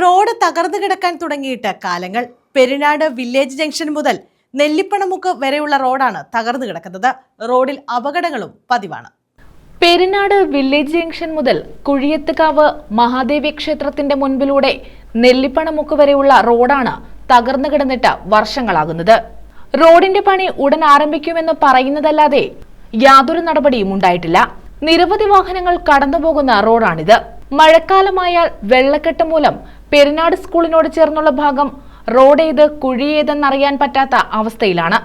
Road തകർന്നു കിടക്കാൻ തുടങ്ങിയിട്ട് കാലങ്ങൾ. പെരിനാട് വില്ലേജ് ജംഗ്ഷൻ മുതൽ നെല്ലിപ്പണമുക്ക് വരെയുള്ള റോഡാണ് തകർന്നു കിടക്കുന്നത്. റോഡിൽ അപകടങ്ങളും പതിവാണ്. പെരിനാട് വില്ലേജ് ജംഗ്ഷൻ മുതൽ കുഴിയത്തുകാവ് മഹാദേവി ക്ഷേത്രത്തിന്റെ മുൻപിലൂടെ നെല്ലിപ്പണമുക്ക് വരെയുള്ള റോഡാണ് തകർന്നു കിടന്നിട്ട് വർഷങ്ങളാകുന്നത്. റോഡിന്റെ പണി ഉടൻ ആരംഭിക്കുമെന്ന് പറയുന്നതല്ലാതെ യാതൊരു നടപടിയും ഉണ്ടായിട്ടില്ല. നിരവധി വാഹനങ്ങൾ കടന്നുപോകുന്ന റോഡാണിത്. മഴക്കാലമായാൽ വെള്ളക്കെട്ട് മൂലം പെരിനാട് സ്കൂളിനോട് ചേർന്നുള്ള ഭാഗം റോഡ് ഏത് കുഴി ഏതെന്നറിയാൻ പറ്റാത്ത അവസ്ഥയിലാണ്.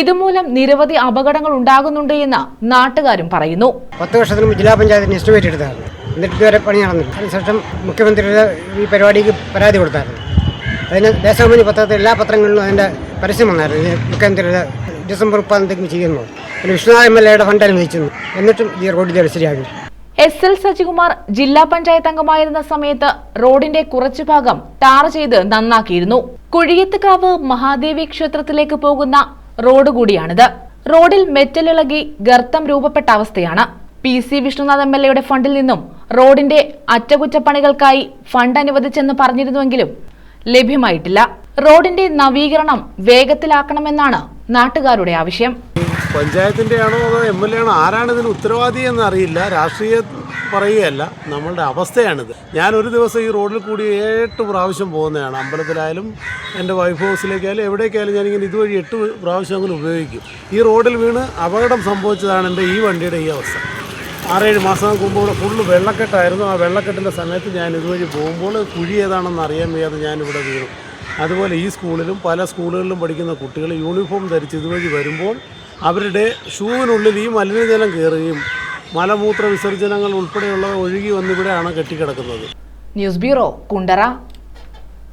ഇതുമൂലം നിരവധി അപകടങ്ങൾ ഉണ്ടാകുന്നുണ്ട് എന്ന് നാട്ടുകാരും പറയുന്നു. പത്ത് വർഷത്തിന് ജില്ലാ പഞ്ചായത്തിന് എസ്റ്റിമേറ്റ് എടുത്തായിരുന്നു. എന്നിട്ട് ഇതുവരെ പണി നടന്നില്ല. അതിനുശേഷം മുഖ്യമന്ത്രിയുടെ ഈ പരിപാടിക്ക് പരാതി കൊടുത്തായിരുന്നു. അതിന് ദേശാഭിമാനി പത്രത്തിൽ എല്ലാ പത്രങ്ങളിലും അതിന്റെ പരസ്യം വന്നായിരുന്നു. മുഖ്യമന്ത്രിയുടെ ഡിസംബർ മുപ്പതാം ചെയ്യുന്നു. പിന്നെ വിഷ്ണു എം എൽ എയുടെ ഫണ്ട് അനുവദിച്ചിരുന്നു. എന്നിട്ടും ഈ റോഡ് ഇതുവരെ ശരിയാക്കി എസ് എൽ സജികുമാർ ജില്ലാ പഞ്ചായത്ത് അംഗമായിരുന്ന സമയത്ത് റോഡിന്റെ കുറച്ചു ഭാഗം ടാർ ചെയ്ത് നന്നാക്കിയിരുന്നു. കുഴിയത്തുകാവ് മഹാദേവി ക്ഷേത്രത്തിലേക്ക് പോകുന്ന റോഡ് കൂടിയാണിത്. റോഡിൽ മെറ്റലിളകി ഗർത്തം രൂപപ്പെട്ട അവസ്ഥയാണ്. P C Vishnunath M L എയുടെ ഫണ്ടിൽ നിന്നും റോഡിന്റെ അറ്റകുറ്റപ്പണികൾക്കായി ഫണ്ട് അനുവദിച്ചെന്ന് പറഞ്ഞിരുന്നുവെങ്കിലും ലഭ്യമായിട്ടില്ല. റോഡിന്റെ നവീകരണം വേഗത്തിലാക്കണമെന്നാണ് നാട്ടുകാരുടെ ആവശ്യം. പഞ്ചായത്തിന്റെ ആണോ അതോ എം എൽ എ ആണോ ആരാണ് ഇതിന് ഉത്തരവാദി എന്ന് അറിയില്ല. രാഷ്ട്രീയ പറയുകയല്ല. നമ്മളുടെ അവസ്ഥയാണിത്. ഞാൻ ഒരു ദിവസം ഈ റോഡിൽ കൂടി എട്ട് പ്രാവശ്യം പോകുന്നതാണ്. അമ്പലത്തിലായാലും എന്റെ വൈഫ് ഹൗസിലേക്കായാലും എവിടേക്കായാലും ഞാനിങ്ങനെ ഇതുവഴി എട്ട് പ്രാവശ്യം അങ്ങനെ ഉപയോഗിക്കും. ഈ റോഡിൽ വീണ് അപകടം സംഭവിച്ചതാണ് എന്റെ ഈ വണ്ടിയുടെ ഈ അവസ്ഥ. ആറേഴ് മാസം മുമ്പ് ഇവിടെ ഫുള്ള് വെള്ളക്കെട്ടായിരുന്നു. ആ വെള്ളക്കെട്ടിന്റെ സമയത്ത് ഞാൻ ഇതുവഴി പോകുമ്പോൾ കുഴി ഏതാണെന്ന് അറിയാൻ വയ്യാതെ ഞാനിവിടെ വീണു. അതുപോലെ ഈ സ്കൂളിലും പല സ്കൂളുകളിലും പഠിക്കുന്ന കുട്ടികൾ യൂണിഫോം ധരിച്ച് ഇതുവഴി വരുമ്പോൾ അവരുടെ ഷൂവിനുള്ളിൽ ഈ മലിനജലം കയറുകയും മലമൂത്ര വിസർജനങ്ങൾ ഉൾപ്പെടെയുള്ളവ ഒഴുകി വന്നിവിടെയാണ് കെട്ടിക്കിടക്കുന്നത്. News bureau Kundara.